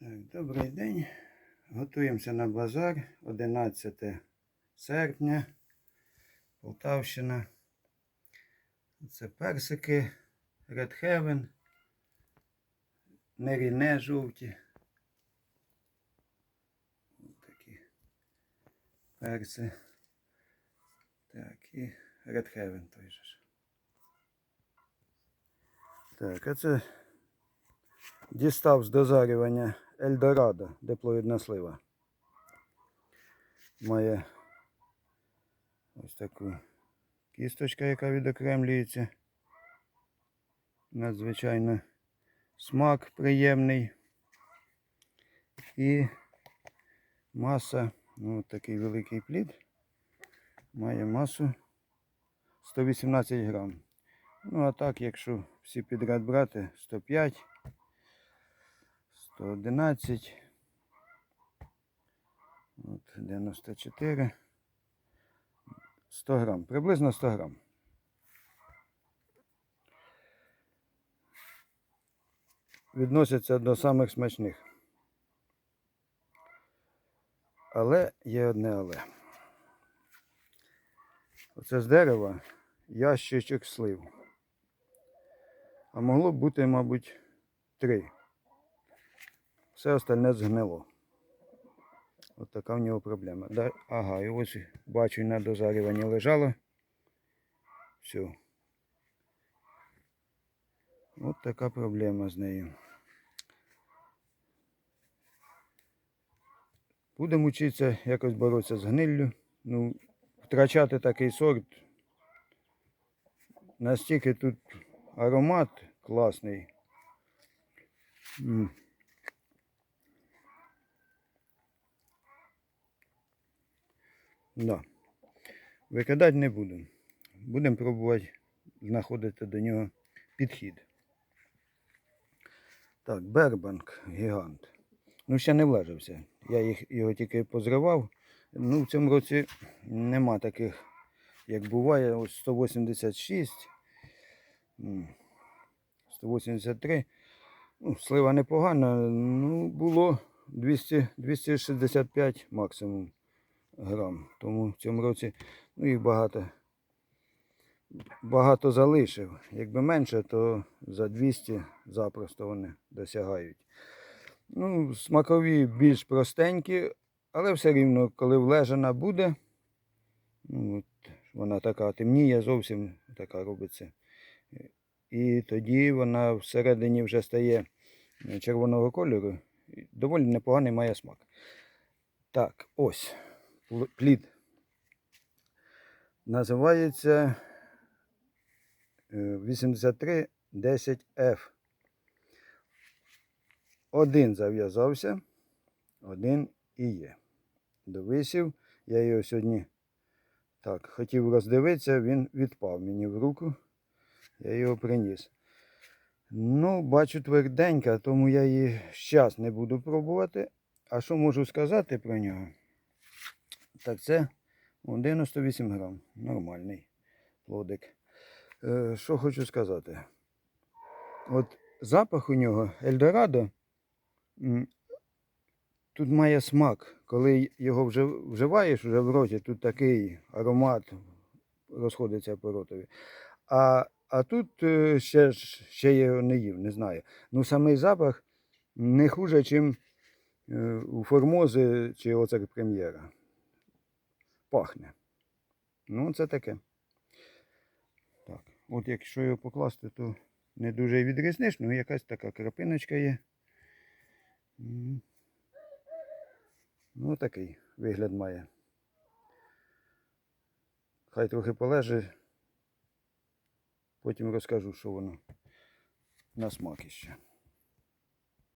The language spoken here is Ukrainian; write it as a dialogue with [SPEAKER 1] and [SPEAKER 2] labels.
[SPEAKER 1] Так, добрий день. Готуємося на базар. 11 серпня. Полтавщина. Це персики. Red Heaven. Неріне жовті. Ось такі перси. Так, і Red Heaven той же ж. Так, а це дістав з дозарювання Ельдорадо, диплоїдна слива. Має ось таку кісточка, яка відокремлюється. Надзвичайно смак приємний. І маса, ну такий великий плід, має масу 118 грам. Ну а так, якщо всі підряд брати, 105, 111, от 94, 100 грам, приблизно 100 грам. Відносяться до самих смачних. Але є одне але. Оце з дерева ящичок слив. А могло б бути, мабуть, три. Все остальне згнило. От така в нього проблема. Ага, і ось бачу на дозарюванні лежало. Все. От така проблема з нею. Будемо вчитися якось боротися з гниллю. Ну, втрачати такий сорт. Настільки тут аромат класний. Да. Викидати не будемо. Будемо пробувати знаходити до нього підхід. Так, Бербанк гігант. Ну, ще не влежався. Я їх, його тільки позривав. Ну, в цьому році нема таких, як буває, ось 186, 183. Ну, слива непогана, ну, було 200, 265 максимум грам. Тому в цьому році ну, їх багато, багато залишив. Якби менше, то за 200 запросто вони досягають. Ну, смакові більш простенькі, але все рівно, коли влежана буде, ну, от, вона така темніє, зовсім така робиться. І тоді вона всередині вже стає червоного кольору. Доволі непоганий має смак. Так, ось плід. Називається е, 8310F. Один зав'язався, один і є. Довисів. Я його сьогодні так, хотів роздивитися, він відпав мені в руку. Я його приніс. Ну, бачу тверденька, тому я її зараз не буду пробувати. А що можу сказати про нього? Так, це 98 грам. Нормальний плодик. Е, що хочу сказати? От запах у нього Ельдорадо. Тут має смак. Коли його вже вживаєш вже в роті, тут такий аромат розходиться по ротові. А, а тут е, ще, ще його не їв, не знаю. Ну, самий запах не хуже, ніж у Формози чи оцер прем'єра. Пахне. Ну, це таке. Так. От якщо його покласти, то не дуже відрізниш, ну якась така крапиночка є. Ну, такий вигляд має. Хай трохи полежить. Потім розкажу, що воно на смак іще.